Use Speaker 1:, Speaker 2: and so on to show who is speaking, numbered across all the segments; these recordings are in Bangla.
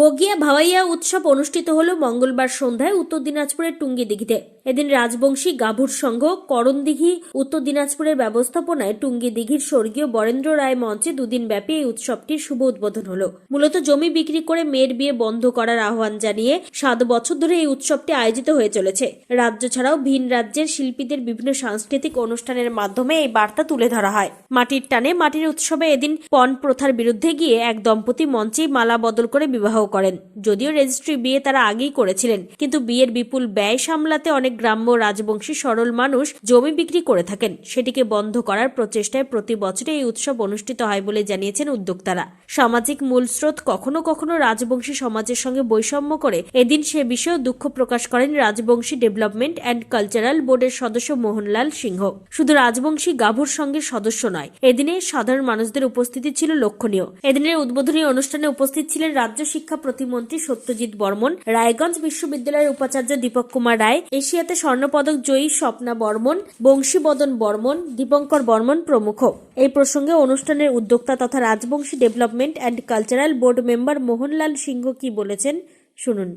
Speaker 1: বগিয়া ভাওয়াইয়া উৎসব অনুষ্ঠিত হল মঙ্গলবার সন্ধ্যায় উত্তর দিনাজপুরের টুঙ্গি দিঘিতে এদিন রাজবংশী গাভুর সংঘ করণদিঘি উত্তর দিনাজপুরের ব্যবস্থাপনায় টুঙ্গি দিঘির স্বর্গীয় বরেন্দ্র রায় মঞ্চে দুদিন ব্যাপী এই উৎসবটির শুভ উদ্বোধন হলো। মূলত জমি বিক্রি করে মেয়ের বিয়ে বন্ধ করার আহ্বান জানিয়ে সাত বছর ধরে এই উৎসবটি আয়োজিত হয়ে চলেছে। রাজ্য ছাড়াও ভিন রাজ্যের শিল্পীদের বিভিন্ন সাংস্কৃতিক অনুষ্ঠানের মাধ্যমে এই বার্তা তুলে ধরা হয়। মাটির টানে মাটির উৎসবে এদিন পণ প্রথার বিরুদ্ধে গিয়ে এক দম্পতি মঞ্চেই মালা বদল করে বিবাহ করেন। যদিও রেজিস্ট্রি বিয়ে তারা আগেই করেছিলেন, কিন্তু বিয়ের বিপুল ব্যয় সামলাতে অনেক গ্রাম্য রাজবংশী সরল মানুষ জমি বিক্রি করে থাকেন। সেটিকে বন্ধ করার প্রচেষ্টায় প্রতি বছরে এই উৎসব অনুষ্ঠিত হয় বলে জানিয়েছেন উদ্যোক্তারা। সামাজিক মূলস্রোত কখনো কখনো রাজবংশী সমাজের সঙ্গে বৈষম্য করে, এদিন সে বিষয়েও দুঃখ প্রকাশ করেন রাজবংশী ডেভেলপমেন্ট অ্যান্ড কালচারাল বোর্ডের সদস্য মোহনলাল সিংহ। শুধু রাজবংশী গাভুর সঙ্গে সদস্য নয়, এদিনে সাধারণ মানুষদের উপস্থিতি ছিল লক্ষণীয়। এদিনের উদ্বোধনী অনুষ্ঠানে উপস্থিত ছিলেন রাজ্য শিক্ষা প্রতিমন্ত্রী সত্যজিৎ বর্মন, রায়গঞ্জ বিশ্ববিদ্যালয়ের উপাচার্য দীপক কুমার রায়, এশিয়াতে স্বর্ণপদক জয়ী স্বপ্না বর্মন, বংশীবদন বর্মন, দীপঙ্কর বর্মন প্রমুখ। এই প্রসঙ্গে অনুষ্ঠানের উদ্যোক্তা তথা Rajbanshi development and cultural board member Mohanlal Singha কি বলেছেন শুনুন।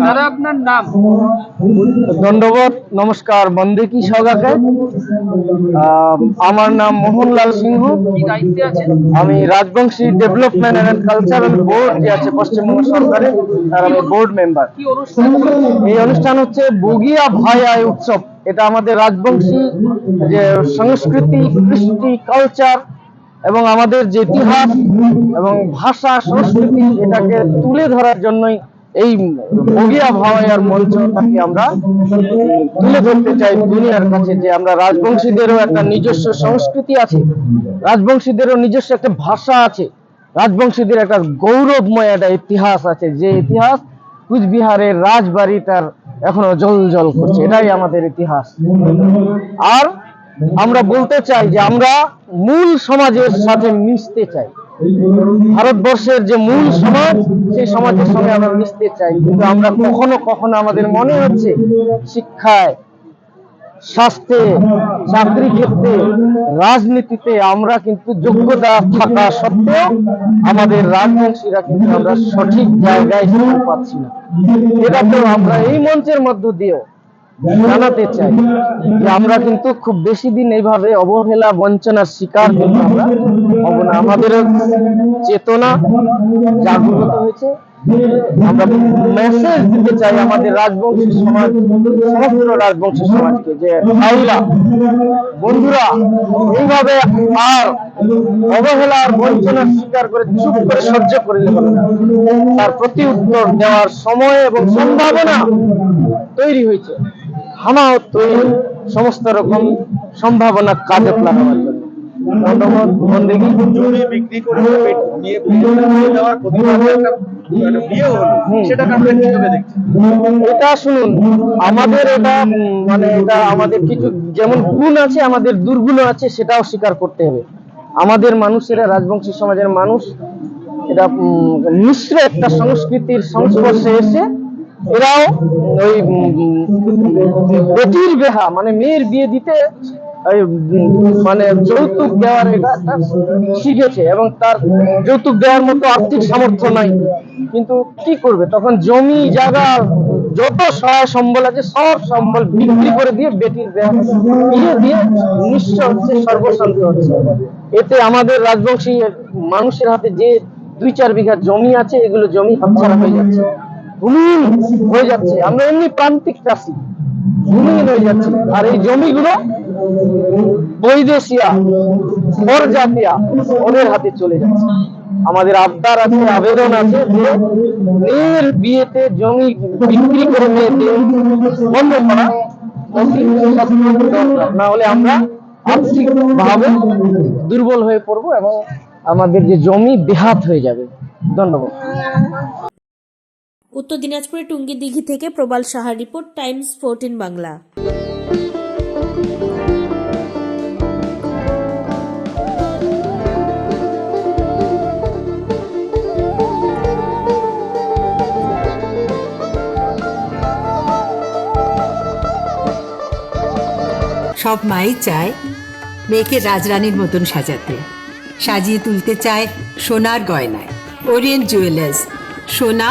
Speaker 2: দাদা আপনার নাম?
Speaker 3: দণ্ডবোধ নমস্কার বন্দে কি সগাকে আমার নাম মোহনলাল সিংহ।
Speaker 2: কি দায়িত্বে আছেন?
Speaker 3: আমি Rajbanshi development and cultural board যে আছে পশ্চিমবঙ্গ সরকারের তার আমি বোর্ড মেম্বার এই অনুষ্ঠান হচ্ছে বগিয়া ভাইয়াই উৎসব। এটা আমাদের রাজবংশী যে সংস্কৃতি কৃষ্টি কালচার এবং আমাদের যে ইতিহাস এবং ভাষা সংস্কৃতি এটাকে তুলে ধরার জন্যই এই বগিয়া ভাওয়াইয়ার মঞ্চটাকে আমরা তুলে ধরতে চাই দুনিয়ার কাছে যে আমরা রাজবংশীদেরও একটা নিজস্ব সংস্কৃতি আছে, রাজবংশীদেরও নিজস্ব একটা ভাষা আছে, রাজবংশীদের একটা গৌরবময় একটা ইতিহাস আছে, যে ইতিহাস কুচবিহারের রাজবাড়ি তার এখনও জল জল করছে, এটাই আমাদের ইতিহাস। আর আমরা বলতে চাই যে আমরা মূল সমাজের সাথে মিশতে চাই। ভারতবর্ষের যে মূল সমাজ, সেই সমাজের সঙ্গে আমরা মিশতে চাই। কিন্তু আমরা কখনো কখনো আমাদের মনে হচ্ছে শিক্ষায়, স্বাস্থ্যে, চাকরি ক্ষেত্রে, রাজনীতিতে আমরা কিন্তু যোগ্যতা থাকা সত্ত্বেও আমাদের রাজবংশীরা কিন্তু আমরা সঠিক জায়গায় পাচ্ছি না। এটা তো আমরা এই মঞ্চের মধ্য দিয়েও জানাতে চাই যে আমরা কিন্তু খুব বেশি দিন এইভাবে অবহেলা, বঞ্চনার শিকার কিন্তু আমরা। আমাদের চেতনা জাগ্রত হয়েছে। আমরা মেসেজ দিতে চাই আমাদের রাজবংশী সমাজ সমগ্র রাজবংশী সমাজকে যে, ভাইরা, বন্ধুরা, এইভাবে আর অবহেলা আর বঞ্চনার শিকার করে চুপ করে সহ্য করলে হবে তার প্রতি উত্তর দেওয়ার সময় এবং সম্ভাবনা তৈরি হয়েছে। তৈরি সমস্ত রকম সম্ভাবনা কাজে লাগানোর জন্য। বন্দেগী
Speaker 4: বিক্রি করে দেওয়ার
Speaker 3: এটা শুনুন আমাদের এটা মানে এটা আমাদের কিছু যেমন গুণ আছে আমাদের দুর্গুণ আছে সেটাও স্বীকার করতে হবে। আমাদের মানুষেরা রাজবংশী সমাজের মানুষ এটা মিশ্র একটা সংস্কৃতির সংস্পর্শে এসে এরাও ওই বেটির বেহা মানে মেয়ের বিয়ে দিতে মানে যৌতুক দেওয়ার এটা শিখেছে এবং তার যৌতুক দেওয়ার মতো আর্থিক সামর্থ্য নাই। কিন্তু কি করবে? তখন জমি, জায়গা, যত সহায় সম্বল আছে, সব সম্বল বিক্রি করে দিয়ে বেটির বিয়ে- দিয়ে নিঃস্ব হচ্ছে, সর্বশান্ত হচ্ছে। এতে আমাদের রাজবংশী মানুষের হাতে যে দুই চার বিঘা জমি আছে, এগুলো জমি হাতছাড়া হয়ে যাচ্ছে। ভূমিহীন হয়ে যাচ্ছে। আমরা এমনি প্রান্তিক চাষি। ভূমিহীন হয়ে যাচ্ছে। আর এই জমিগুলো বৈদেশিয়া পরজাতীয়া ওদের হাতে চলে যাচ্ছে। আমাদের আবদার আছে, আবেদন আছে যে মেয়ের বিয়েতে জমি বিক্রি করে মেয়েতে বন্ধ করা। না হলে আমরা আর্থিক ভাবে দুর্বল হয়ে পড়ব এবং আমাদের যে জমি বেহাত হয়ে যাবে। ধন্যবাদ।
Speaker 1: উত্তর দিনাজপুরের টুঙ্গি দিঘি থেকে প্রবাল সাহার রিপোর্ট, টাইমস ফোরটিন বাংলা।
Speaker 5: সব মাই চায় মেয়েকে রাজরানীর মতন সাজাতে। সাজিয়ে তুলতে চায় সোনার গয়নায়। ওরিয়েন্ট জুয়েলার্স, সোনা